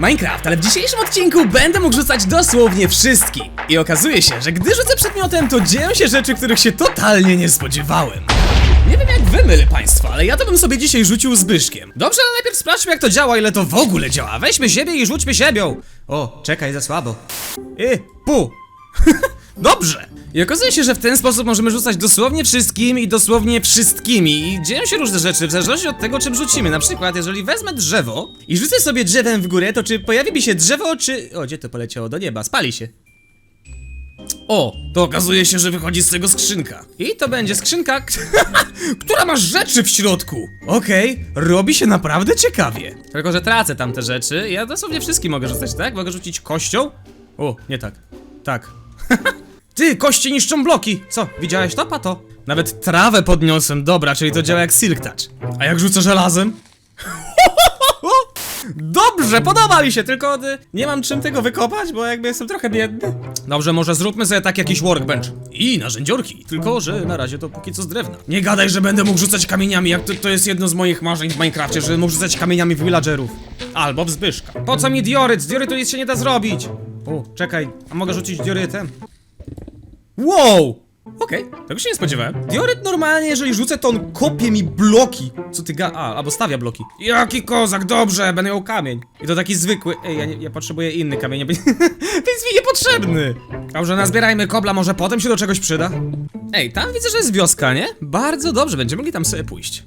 Minecraft, ale w dzisiejszym odcinku będę mógł rzucać dosłownie wszystkim. I okazuje się, że gdy rzucę przedmiotem, to dzieją się rzeczy, których się totalnie nie spodziewałem. Nie wiem jak wy, mylę państwa, ale ja to bym sobie dzisiaj rzucił Zbyszkiem. Dobrze, ale najpierw sprawdźmy jak to działa, ile to w ogóle działa. Weźmy siebie i rzućmy siebie. O, czekaj, za słabo. I, pu. Dobrze! I okazuje się, że w ten sposób możemy rzucać dosłownie wszystkim i dosłownie wszystkimi. I dzieją się różne rzeczy w zależności od tego, czym rzucimy. Na przykład, jeżeli wezmę drzewo i rzucę sobie drzewem w górę, to czy pojawi mi się drzewo, czy... O, gdzie to poleciało? Do nieba, spali się. O, to okazuje się, że wychodzi z tego skrzynka. I to będzie skrzynka, która ma rzeczy w środku. Okej, robi się naprawdę ciekawie. Tylko, że tracę tam te rzeczy. Ja dosłownie wszystkim mogę rzucać, tak? Mogę rzucić kością. O, nie tak. Tak. Ty, kości niszczą bloki! Co, widziałeś to, pato? Nawet trawę podniosłem, dobra, czyli to działa jak Silk Touch. A jak rzucę żelazem? Dobrze, podoba mi się, tylko y, nie mam czym tego wykopać, bo jakby jestem trochę biedny. Dobrze, może zróbmy sobie tak jakiś workbench. I narzędziorki, tylko że na razie to póki co z drewna. Nie gadaj, że będę mógł rzucać kamieniami, jak to, to jest jedno z moich marzeń w Minecrafcie, że mógł rzucać kamieniami w villagerów. Albo w Zbyszka. Po co mi dioryt? Z diorytu nic się nie da zrobić. O, czekaj, a mogę rzucić diorytem? Wow! Okej, tego się nie spodziewałem. Dioryt normalnie, jeżeli rzucę, to on kopie mi bloki. Co ty ga... A, albo stawia bloki. Jaki kozak, dobrze, będę miał kamień. I to taki zwykły. Ej, ja, nie, ja potrzebuję inny kamień, nie to jest mi niepotrzebny. Dobrze, nazbierajmy kobla, może potem się do czegoś przyda. Ej, tam widzę, że jest wioska, nie? Bardzo dobrze, będziemy mogli tam sobie pójść.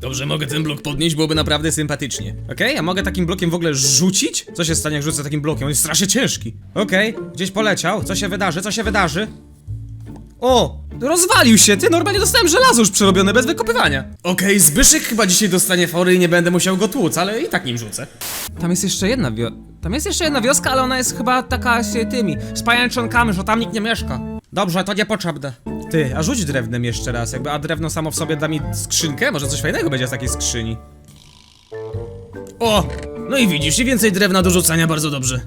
Dobrze, mogę ten blok podnieść, byłoby naprawdę sympatycznie. Okej, a mogę takim blokiem w ogóle rzucić? Co się stanie, jak rzucę takim blokiem? On jest strasznie ciężki. Okej, gdzieś poleciał. Co się wydarzy? Co się wydarzy? O! Rozwalił się, ty normalnie dostałem żelazo już przerobione bez wykopywania. Okej, Zbyszek chyba dzisiaj dostanie fory i nie będę musiał go tłuc, ale i tak nim rzucę. Tam jest jeszcze jedna wio... Tam jest jeszcze jedna wioska, ale ona jest chyba taka z tymi, z pajęczonkami, że tam nikt nie mieszka. Dobrze, to niepotrzebne. Ty, a rzuć drewnem jeszcze raz, jakby, a drewno samo w sobie da mi skrzynkę? Może coś fajnego będzie z takiej skrzyni. O! No i widzisz, i więcej drewna do rzucania, bardzo dobrze.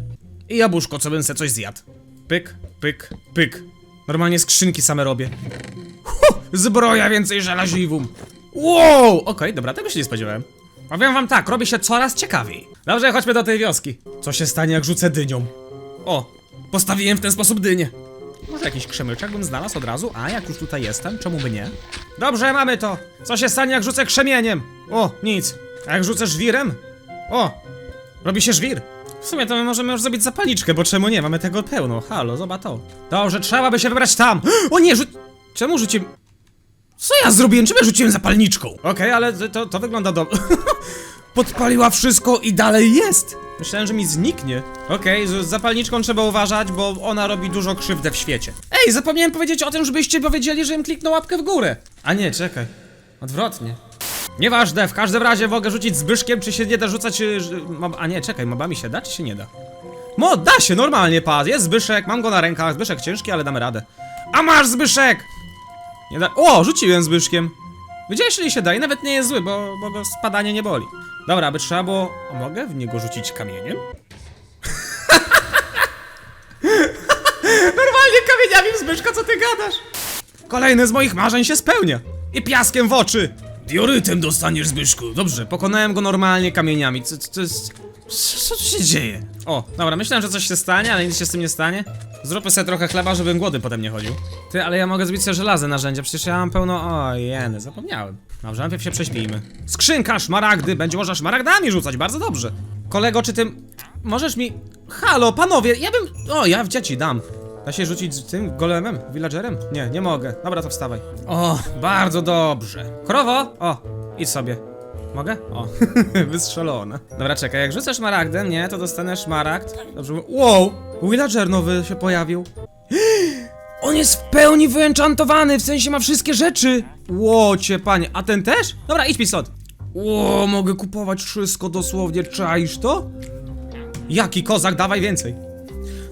I jabłuszko, co bym se coś zjadł. Pyk, pyk, pyk. Normalnie skrzynki same robię. Huh, zbroja więcej żelaziwum. Wow! Okej, dobra, tego się nie spodziewałem. Powiem wam tak, robi się coraz ciekawiej. Dobrze, chodźmy do tej wioski. Co się stanie, jak rzucę dynią? O, postawiłem w ten sposób dynię. Może jakiś krzemyczek bym znalazł od razu, a jak już tutaj jestem, czemu by nie? Dobrze, mamy to. Co się stanie, jak rzucę krzemieniem? O, nic. A jak rzucę żwirem? O, robi się żwir. W sumie to my możemy już zrobić zapalniczkę, bo czemu nie? Mamy tego pełno. Halo, zobacz to. Dobrze, trzeba by się wybrać tam. O nie, rzu... Czemu rzuciłem... Co ja zrobiłem? Czemu ja rzuciłem zapalniczką? Okej, ale to, to wygląda dobrze. Podpaliła wszystko i dalej jest. Myślałem, że mi zniknie. Okej, z z zapalniczką trzeba uważać, bo ona robi dużo krzywdę w świecie. Ej, zapomniałem powiedzieć o tym, żebyście powiedzieli, żebym kliknął łapkę w górę. A nie, czekaj. Odwrotnie. Nieważne, w każdym razie mogę rzucić Zbyszkiem, czy się nie da rzucać... y. A nie, czekaj, mobami się da, czy się nie da? Mo, da się, normalnie, pas. Jest Zbyszek, mam go na rękach. Zbyszek ciężki, ale damy radę. A masz Zbyszek! Nie da... O, rzuciłem Zbyszkiem. Widziałeś, że się da i nawet nie jest zły, bo, bo go spadanie nie boli. Dobra, by trzeba było... A mogę w niego rzucić kamieniem? Normalnie kamieniami w Zbyszka, co ty gadasz? Kolejne z moich marzeń się spełnia. I piaskiem w oczy. Diorytem dostaniesz, Zbyszku. Dobrze, pokonałem go normalnie kamieniami. Co, co, jest... Co, tu się dzieje? O, dobra, myślałem, że coś się stanie, ale nic się z tym nie stanie. Zróbmy sobie trochę chleba, żebym głody potem nie chodził. Ty, ale ja mogę zbić sobie żelazy narzędzia, przecież ja mam pełno... O, jeny, zapomniałem. Dobrze, najpierw się prześpijmy. Skrzynka, szmaragdy, będzie można szmaragdami rzucać, bardzo dobrze. Kolego, czy tym... Możesz mi... Halo, panowie, ja bym... O, ja w dzieci dam. Da się rzucić z tym golemem? Villagerem? Nie, nie mogę. Dobra, to wstawaj. O, bardzo dobrze. Krowo! O, idź sobie. Mogę? O, wystrzelone. Dobra, czekaj, jak rzucę szmaragdem, nie, to dostanę szmaragd. Dobrze, wow! Villager nowy się pojawił. On jest w pełni wyenchantowany, w sensie ma wszystkie rzeczy. Łocie, panie, a ten też? Dobra, idź mi stąd. Ło, mogę kupować wszystko dosłownie, czaisz to? Jaki kozak, dawaj więcej.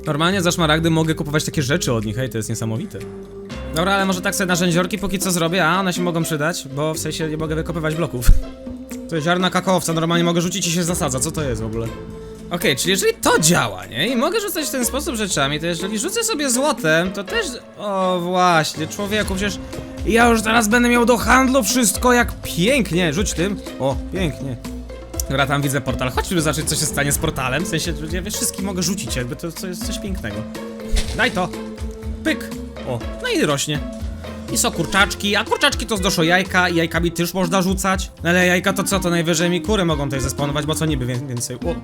Normalnie za szmaragdy mogę kupować takie rzeczy od nich, hej, to jest niesamowite. Dobra, ale może tak sobie narzędziorki póki co zrobię, a one się mogą przydać, bo w sensie nie mogę wykopywać bloków. To jest ziarna kakaowca, normalnie mogę rzucić i się zasadza, co to jest w ogóle? Okej, czyli jeżeli to działa, nie? I mogę rzucać w ten sposób rzeczami, to jeżeli rzucę sobie złotem, to też... O właśnie, człowieku, przecież ja już teraz będę miał do handlu wszystko jak pięknie, rzuć tym. O, pięknie. Dobra, tam widzę portal. Chodźmy zobaczyć, co się stanie z portalem. W sensie, ja wiesz, wszystkim mogę rzucić, jakby to, to jest coś pięknego. Daj to. Pyk. O, no i rośnie. I są kurczaczki, a kurczaczki to zdoszą jajka i jajkami też można rzucać. No ale jajka to co, to najwyżej mi kury mogą tutaj zespawnować, bo co niby wię- więcej. O.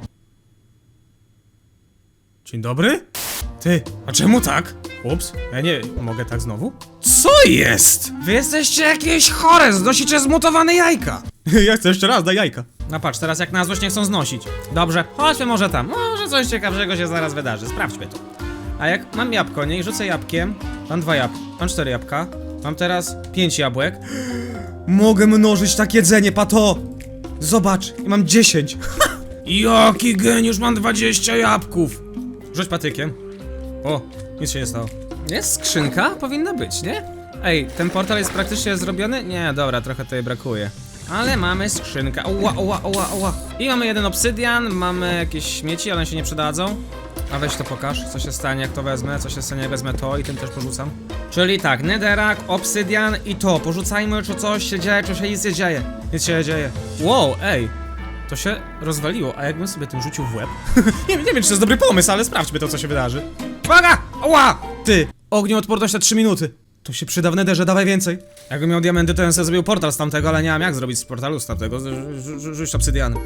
Dzień dobry? Ty, a czemu tak? Ups, ja nie mogę tak znowu? Co jest? Wy jesteście jakieś chore, znosicie zmutowane jajka. ja chcę jeszcze raz, daj jajka. No patrz, teraz jak na złość nie chcą znosić. Dobrze, chodźmy może tam, może coś ciekawszego się zaraz wydarzy, sprawdźmy to. A jak mam jabłko, nie? I rzucę jabłkiem, mam dwa jabłka, mam cztery jabłka, mam teraz pięć jabłek. Mogę mnożyć tak jedzenie, pato! Zobacz, i mam 10. Jaki geniusz, mam 20 jabłków. Rzuć patykiem. O, nic się nie stało. Jest skrzynka? Powinna być, nie? Ej, ten portal jest praktycznie zrobiony? Nie, dobra, trochę tutaj brakuje. Ale mamy skrzynkę. Oła, oła, oła, oła. I mamy jeden obsydian, mamy jakieś śmieci, ale one się nie przydadzą. A weź to pokaż, co się stanie, jak to wezmę, co się stanie, jak wezmę to i tym też porzucam. Czyli tak, netherrack, obsydian i to. Porzucajmy, czy coś się dzieje, czy się nic nie dzieje. Nic się nie dzieje. Wow, ej. To się rozwaliło, a jakbym sobie tym rzucił w łeb? nie, nie wiem, czy to jest dobry pomysł, ale sprawdźmy to, co się wydarzy. Uwaga! Oła! Ty! Ognioodporność na 3 minuty. To się przyda w nederze, dawaj więcej. Jakbym miał diamenty, to bym sobie zrobił portal z tamtego, ale nie mam jak zrobić z portalu z tamtego. Rzuć obsydianem.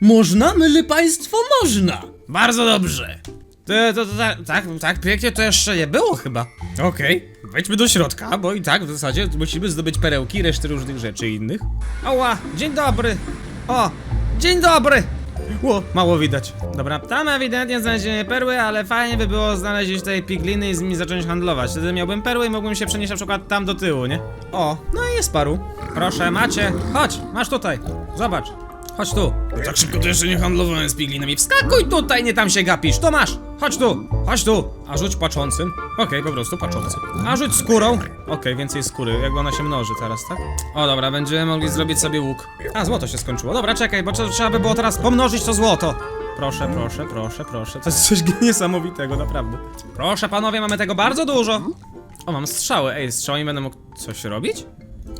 Można, myli państwo, można! Bardzo dobrze. To, to, to, tak, tak, tak pięknie to jeszcze nie było chyba. Okej, wejdźmy do środka, bo i tak w zasadzie musimy zdobyć perełki reszty różnych rzeczy innych. Oła, dzień dobry. O, dzień dobry. Ło, mało widać. Dobra, tam ewidentnie znalezienie perły, ale fajnie by było znaleźć tutaj pigliny i z nimi zacząć handlować. Wtedy miałbym perły i mógłbym się przenieść na przykład tam do tyłu, nie? O, no i jest paru. Proszę, macie. Chodź, masz tutaj. Zobacz. Chodź tu. Tak szybko to jeszcze nie handlowałem z piglinami. Wskakuj tutaj, nie tam się gapisz. To masz. Chodź tu. Chodź tu. A rzuć płaczącym. Okej, po prostu płaczący. A rzuć skórą. Okej, więcej skóry. Jakby ona się mnoży teraz, tak? O, dobra, będziemy mogli zrobić sobie łuk. A, złoto się skończyło. Dobra, czekaj, bo trze- trzeba by było teraz pomnożyć to złoto. Proszę, proszę, proszę, proszę. To jest coś niesamowitego, naprawdę. Proszę, panowie, mamy tego bardzo dużo. O, mam strzały. Ej, strzałami będę mógł coś robić?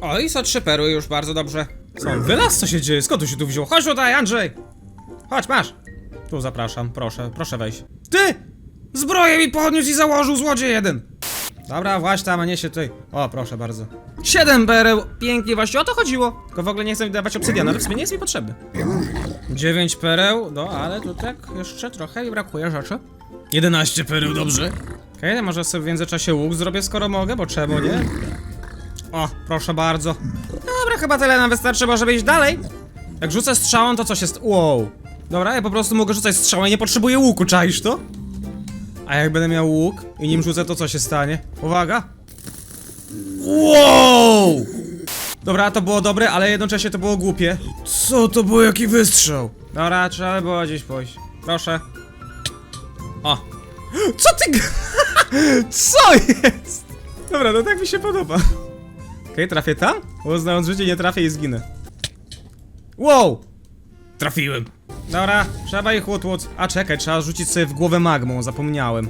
O, i są trzy perły już, bardzo dobrze. Co, wylaz? Co się dzieje? Skąd tu się tu wziął? Chodź tutaj, Andrzej! Chodź, masz! Tu zapraszam, proszę, proszę wejść. Ty! Zbroję mi podniósł i założył złodziej jeden! Dobra, właśnie tam, a nie się tutaj. O, proszę bardzo. Siedem pereł! Pięknie, właśnie o to chodziło. Tylko w ogóle nie chcę mi dawać obsydianu, ale w sumie nie jest mi potrzebny. Dziewięć pereł, no ale tu tak jeszcze trochę mi brakuje rzeczy. 11 pereł, dobrze. Okej, okay, może sobie w międzyczasie łuk zrobię, skoro mogę, bo czemu nie? O, proszę bardzo. Chyba tyle nam wystarczy, może iść dalej. Jak rzucę strzałą, to co się st... Wow. Dobra, ja po prostu mogę rzucać strzałą, ja nie potrzebuję łuku, czaisz to? A jak będę miał łuk i nim rzucę, to co się stanie? Uwaga. Wow! Dobra, to było dobre, ale jednocześnie to było głupie. Co to było, jaki wystrzał? Dobra, trzeba by było gdzieś pójść. Proszę. O. Co ty... Co jest? Dobra, no tak mi się podoba. Okej, trafię tam? Uznając życie, nie trafię i zginę. Wow! Trafiłem. Dobra, trzeba ich utłuc. A czekaj, trzeba rzucić sobie w głowę magmą, zapomniałem.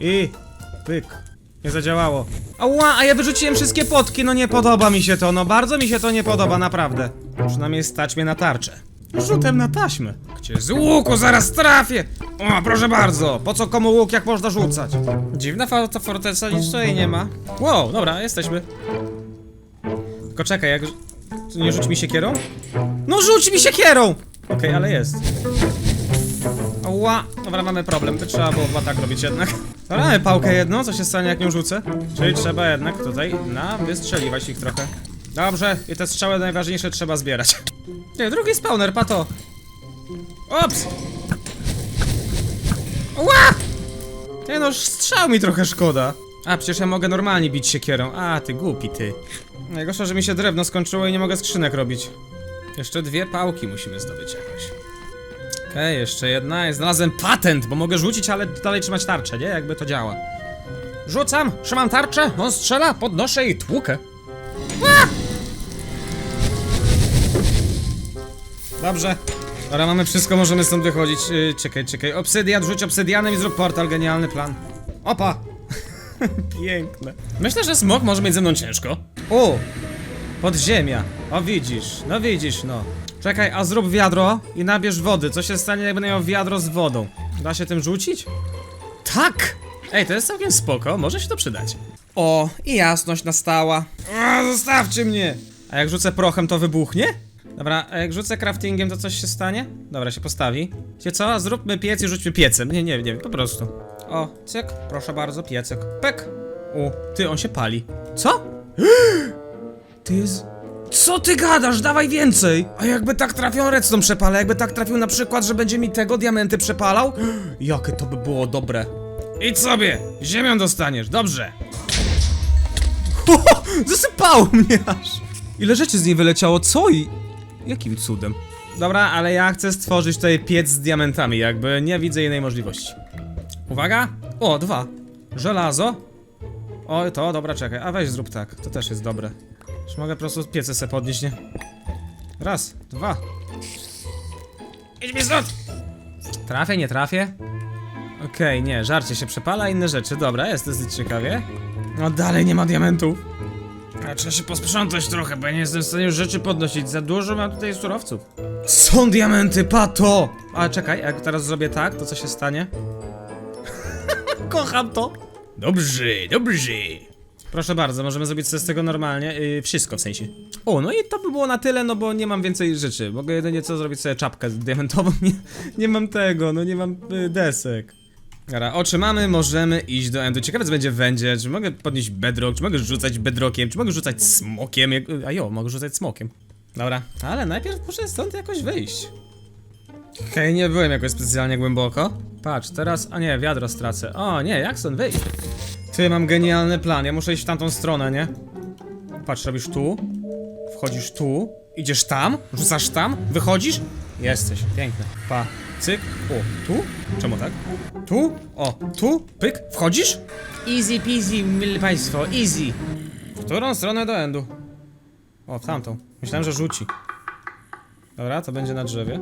I... Pyk. Nie zadziałało. Ała, a ja wyrzuciłem wszystkie potki, no nie podoba mi się to, no bardzo mi się to nie podoba, naprawdę. Przynajmniej stać mnie na tarczę. Rzutem na taśmę. Gdzie z łuku zaraz trafię! O, proszę bardzo, po co komu łuk, jak można rzucać? Dziwna to forteca, nic tutaj nie ma. Wow, dobra, jesteśmy. Tylko czekaj, jak... Nie rzuć mi siekierą? No rzuć mi siekierą! Okej, ale jest. Ła, dobra, mamy problem, to trzeba było chyba tak robić jednak. Dobra, mamy pałkę jedną, co się stanie jak nią rzucę? Czyli trzeba jednak tutaj na wystrzeliwać ich trochę. Dobrze, i te strzały najważniejsze trzeba zbierać. Nie, drugi spawner, pato. Ops! Ła! Nie no, strzał mi trochę szkoda. A, przecież ja mogę normalnie bić siekierą. A, ty głupi ty. Najgorsze, że mi się drewno skończyło i nie mogę skrzynek robić. Jeszcze dwie pałki musimy zdobyć jakoś. Okej, jeszcze jedna. Znalazłem patent, bo mogę rzucić, ale dalej trzymać tarczę, nie? Jakby to działa. Rzucam, trzymam tarczę, on strzela, podnoszę i tłukę. A! Dobrze. Dobra, mamy wszystko, możemy stąd wychodzić. Yy, czekaj, czekaj. Obsydian, rzuć obsydianem i zrób portal. Genialny plan. Opa! Piękne. Myślę, że smok może mieć ze mną ciężko. O! Podziemia. O widzisz, no widzisz, no. Czekaj, a zrób wiadro i nabierz wody. Co się stanie, jak będę miał wiadro z wodą? Da się tym rzucić? Tak! Ej, to jest całkiem spoko, może się to przydać. O, i jasność nastała. A, zostawcie mnie! A jak rzucę prochem, to wybuchnie? Dobra, a jak rzucę craftingiem, to coś się stanie? Dobra, się postawi. Wiecie co? Zróbmy piec i rzućmy piecem. Nie, nie, nie, po prostu. O, cyk, proszę bardzo, piecek. Pek! U, ty, on się pali. Co? Ty jest... Co ty gadasz? Dawaj więcej! A jakby tak trafił redstone przepala, jakby tak trafił na przykład, że będzie mi tego diamenty przepalał? Jakie to by było dobre. Idź sobie! Ziemią dostaniesz, dobrze! Zasypało mnie aż! Ile rzeczy z niej wyleciało, co i... Jakim cudem? Dobra, ale ja chcę stworzyć tutaj piec z diamentami, jakby nie widzę innej możliwości. Uwaga! O, dwa. Żelazo. O, to, dobra, czekaj. A weź zrób tak, to też jest dobre. Już mogę po prostu piece se podnieść, nie? Raz, dwa. Idź mi stąd! Trafię, nie trafię? Okej, nie, żarcie się przepala, inne rzeczy. Dobra, jest dosyć ciekawie. No dalej nie ma diamentów. A trzeba się posprzątać trochę, bo ja nie jestem w stanie już rzeczy podnosić. Za dużo mam tutaj surowców. Są diamenty, pato! Ale czekaj, jak teraz zrobię tak, to co się stanie? Kocham to! Dobrze, dobrze. Proszę bardzo, możemy zrobić sobie z tego normalnie. Yy, wszystko w sensie. O, no i to by było na tyle, no bo nie mam więcej rzeczy. Mogę jedynie co zrobić sobie czapkę diamentową. Nie, nie mam tego, no nie mam y, desek. Dobra, oczy mamy, możemy iść do endu. Ciekawe co będzie w endzie, czy mogę podnieść bedrock, czy mogę rzucać bedrockiem, czy mogę rzucać smokiem, jak... a jo, mogę rzucać smokiem. Dobra, ale najpierw muszę stąd jakoś wyjść. Okej, nie byłem jakoś specjalnie głęboko. Patrz, teraz, a nie, wiadro stracę. O, nie, jak stąd wyjść? Ty, mam genialny plan, ja muszę iść w tamtą stronę, nie? Patrz, robisz tu, wchodzisz tu, idziesz tam, rzucasz tam, wychodzisz, jesteś, piękne. Pa, cyk, o, tu? Czemu tak? Tu, o, tu, pyk, wchodzisz? Easy peasy, mili państwo, easy. W którą stronę do endu? O, w tamtą. Myślałem, że rzuci. Dobra, to będzie na drzewie.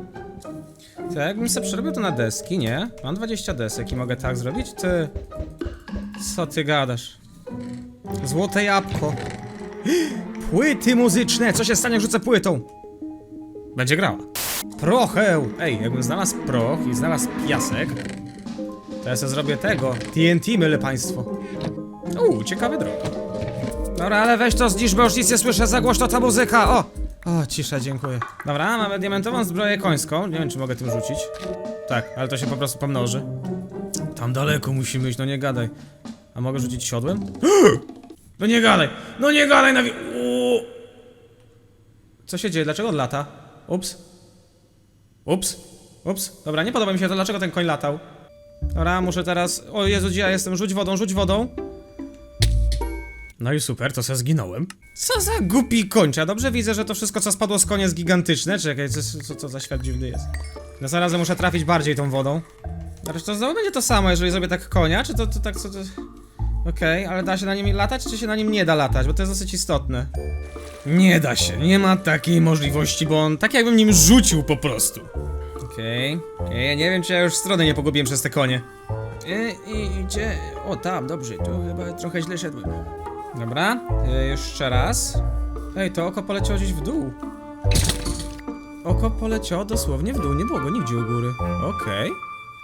To jakbym sobie przerobił to na deski, nie? Mam 20 desek i mogę tak zrobić? Ty... Co ty gadasz? Złote jabłko. Płyty muzyczne! Co się stanie, jak rzucę płytą? Będzie grała. Procheł! Ej, jakbym znalazł proch i znalazł piasek, to ja sobie zrobię tego. TNT, myle państwo. Uuu, ciekawy drog. Dobra, ale weź to zniszcz, bo już nic nie słyszę, za głośno ta muzyka, o! O, cisza, dziękuję. Dobra, mamy diamentową zbroję końską. Nie wiem, czy mogę tym rzucić. Tak, ale to się po prostu pomnoży. Tam daleko musimy iść, no nie gadaj. A mogę rzucić siodłem? No nie gadaj! No nie gadaj na wi-. Co się dzieje? Dlaczego lata? Ups. Ups. Ups. Dobra, nie podoba mi się to, dlaczego ten koń latał. Dobra, muszę teraz... O Jezu, ja jestem? Rzuć wodą, rzuć wodą. No i super, to se zginąłem. Co za głupi kończ, a dobrze widzę, że to wszystko co spadło z konia jest gigantyczne. Czekaj, co, co, co za świat dziwny jest. No zarazem muszę trafić bardziej tą wodą. Zresztą to znowu będzie to samo, jeżeli zrobię tak konia, czy to, to tak co to... Okej, ale da się na nim latać, czy się na nim nie da latać, bo to jest dosyć istotne. Nie da się, nie ma takiej możliwości, bo on tak jakbym nim rzucił po prostu. Okej, okay. ja nie wiem czy ja już stronę nie pogubiłem przez te konie. I, i, idzie... O tam, dobrze, tu chyba trochę źle szedłem. Dobra, e, jeszcze raz. Ej, to oko poleciało gdzieś w dół. Oko poleciało dosłownie w dół, nie było go nigdzie u góry. Okej.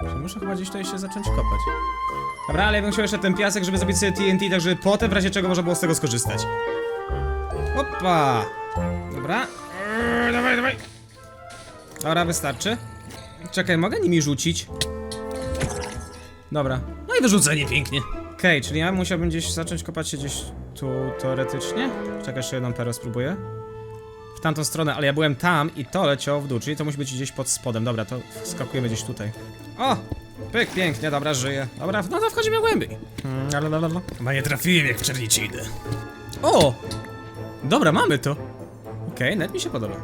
Okay. Muszę chyba gdzieś tutaj się zacząć kopać. Dobra, ale ja bym chciał jeszcze ten piasek, żeby zrobić sobie TNT, tak żeby potem w razie czego można było z tego skorzystać. Opa! Dobra. Eee, dawaj, dawaj. Dobra, wystarczy. Czekaj, mogę nimi rzucić? Dobra. No i wyrzucenie pięknie. Okej, czyli ja musiałbym gdzieś zacząć kopać się gdzieś tu teoretycznie. Czekaj, jeszcze jedną perę spróbuję. W tamtą stronę, ale ja byłem tam i to leciało w dół, czyli to musi być gdzieś pod spodem. Dobra, to skakujemy gdzieś tutaj. O! Pyk, pięknie, dobra, żyję. Dobra, no to wchodzimy głębiej. Hmm, lalalala. Chyba nie trafiłem jak w czernicy idę. O! Dobra, mamy to. Okej, okay, net mi się podoba.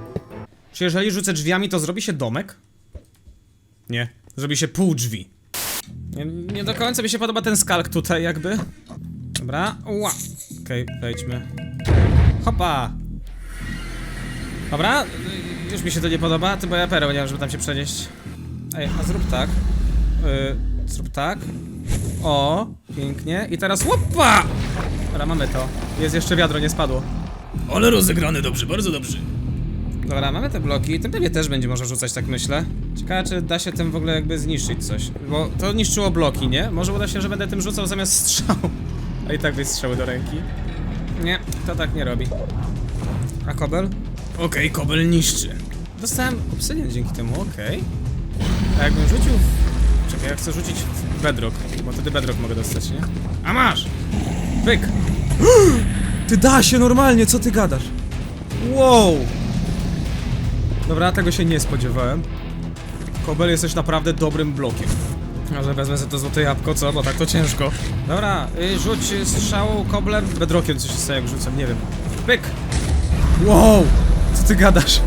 Czy jeżeli rzucę drzwiami, to zrobi się domek? Nie, zrobi się pół drzwi. Nie, nie do końca mi się podoba ten skalk tutaj jakby. Dobra, ła. Okej, okay, wejdźmy. Hopa! Dobra, już mi się to nie podoba, ty bo ja pereł nie mam, żeby tam się przenieść. Ej, a zrób tak. Yy, zrób tak. O, pięknie. I teraz łopa! Dobra, mamy to. Jest jeszcze wiadro, nie spadło. Ale rozegrane dobrze, bardzo dobrze. Dobra, mamy te bloki, tym pewnie też będzie można rzucać, tak myślę. Ciekawe, czy da się tym w ogóle jakby zniszczyć coś. Bo to niszczyło bloki, nie? Może uda się, że będę tym rzucał zamiast strzału. A i tak byś strzały do ręki. Nie, to tak nie robi. A kobel? Okej, kobel niszczy. Dostałem obsydian dzięki temu, okej. A jakbym rzucił w... Czekaj, ja chcę rzucić w bedrock, bo wtedy bedrock mogę dostać, nie? A masz! Pyk! Ty da się normalnie, co ty gadasz? Wow! Dobra, tego się nie spodziewałem. Kobel jesteś naprawdę dobrym blokiem. Może wezmę sobie to złote jabłko, co? Bo tak to ciężko. Dobra, y, rzuć strzałą koblem, bedrokiem coś się staje jak rzucam, nie wiem. Pyk! Wow! Co ty gadasz?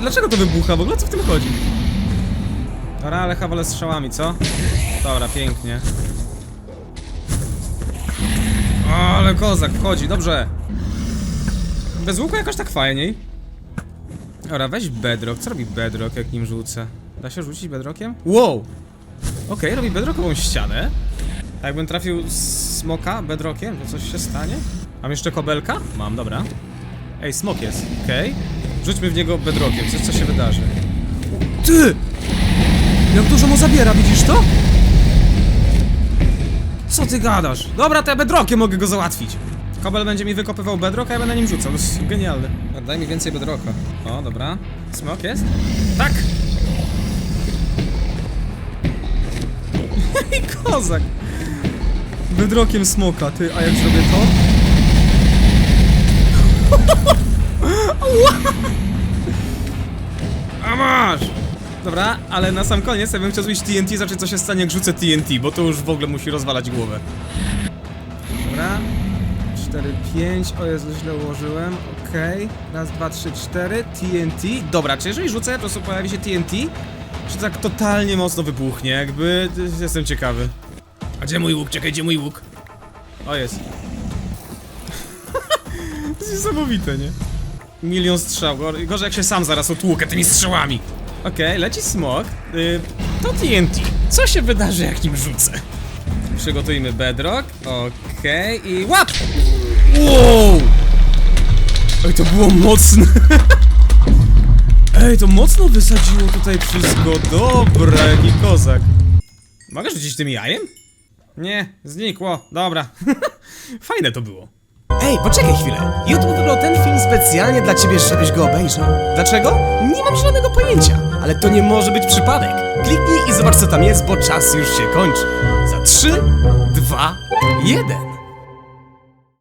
Dlaczego to wybucha w ogóle? Co w tym chodzi? Dobra, ale chyba strzałami, co? Dobra, pięknie. O, ale kozak wchodzi, dobrze. Bez łuku jakoś tak fajniej. Dobra, weź bedrock. Co robi bedrock, jak nim rzucę? Da się rzucić bedrockiem? Wow! Okej, robi bedrockową ścianę. A jakbym trafił smoka bedrockiem, to coś się stanie? Mam jeszcze kobelka? Mam, dobra. Ej, smok jest, okej. Rzućmy w niego bedrockiem, co, co się wydarzy? Ty! Jak dużo mu zabiera, widzisz to? Co ty gadasz? Dobra, to ja bedrockiem mogę go załatwić. Kobel będzie mi wykopywał bedrock, a ja będę nim rzucał. To jest genialne. Daj mi więcej bedrocka. O, dobra. Smok jest? Tak! I kozak! Bedrockiem smoka, ty, a jak zrobię to? A masz! Dobra, ale na sam koniec ja bym chciał zrobić TNT, zobaczyć co się stanie jak rzucę TNT, bo to już w ogóle musi rozwalać głowę. Dobra. 4, 5, o Jezu, źle ułożyłem, okej. Raz, dwa, trzy, cztery, TNT. Dobra, czy jeżeli rzucę, po prostu pojawi się TNT? Czy tak totalnie mocno wybuchnie, jakby... Jestem ciekawy. A gdzie mój łuk? Czekaj, gdzie mój łuk? O, jest. to jest niesamowite, nie? Milion strzał, Gor- gorzej jak się sam zaraz otłukę tymi strzałami. Okej, leci smok. Y, to TNT. Co się wydarzy, jak nim rzucę? Przygotujmy bedrock. Okej, i łap! Wow! Ej, to było mocne. Ej, to mocno wysadziło tutaj wszystko. Dobra, jaki kozak. Mogę rzucić tym jajem? Nie, znikło. Dobra. Fajne to było. Ej, poczekaj chwilę. YouTube wybrał ten film specjalnie dla ciebie, żebyś go obejrzał. Dlaczego? Nie mam zielonego pojęcia, ale to nie może być przypadek. Kliknij i zobacz co tam jest, bo czas już się kończy. Za 3, 2, 1.